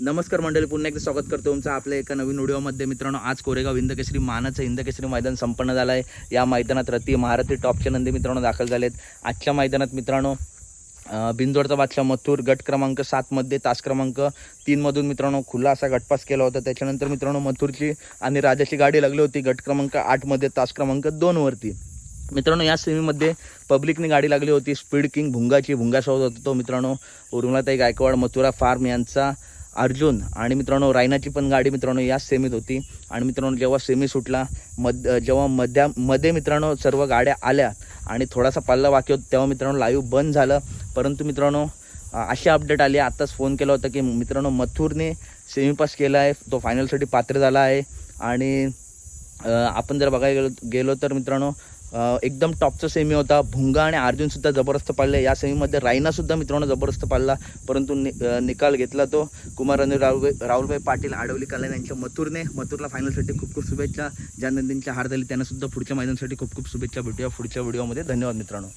नमस्कार मंडळी पुन्हा एकदा स्वागत करतो तुमचं आपल्या एका नवीन व्हिडिओमध्ये. मित्रांनो आज कोरेगाव इंदकेसरी मानाचं इंदकेसरी मैदान संपन्न झालं आहे या मैदानात रती महारथी टॉपचे नंदी मित्रांनो दाखल झालेत. आजच्या मैदानात मित्रांनो बिंदोडचा बादशाह मथुर गट क्रमांक सातमध्ये तास क्रमांक तीनमधून मित्रांनो खुला असा गटपास केला होता. त्याच्यानंतर मित्रांनो मथुरची आणि राजाची गाडी लागली होती गट क्रमांक आठमध्ये तास क्रमांक दोनवरती मित्रांनो या सेमीमध्ये पब्लिकने गाडी लागली होती. स्पीड किंग भुंगाची भुंगासोबत होता तो मित्रांनो. उर्मिलाताई गायकवाड मथुरा फार्म यांचा अर्जुन आणि मित्रांनो रायनाची पण गाडी मित्रांनो याच सेमीत होती. आणि मित्रांनो जेव्हा सेमी सुटला मध जेव्हा मध्या मध्ये मित्रांनो सर्व गाड्या आल्या आणि थोडासा पल्ला बाकी होता तेव्हा मित्रांनो लाईव्ह बंद झालं. परंतु मित्रांनो अशी अपडेट आली. आत्ताच फोन केला होता की मित्रांनो मथुरने सेमी पास केला आहे. तो फायनलसाठी पात्र झाला आहे. आणि आपण जर बघायला गेलो गेलो तर मित्रांनो एकदम टॉपचा सेमी होता. भुंगा आणि अर्जुनसुद्धा जबरदस्त पाडले. या सेमीमध्ये रायनासुद्धा मित्रांनो जबरदस्त पाळला परंतु नि निकाल घेतला तो. कुमार आणि राहुल राहुलभाई पाटील आडवली कल्याण यांच्या मथुरने मथुरला फायनलसाठी खूप खूप शुभेच्छा. ज्या नंदींच्या हार झाली त्यांनासुद्धा पुढच्या मैदानासाठी खूप खूप शुभेच्छा भेटूया. पुढच्या व्हिडिओमध्ये धन्यवाद मित्रांनो.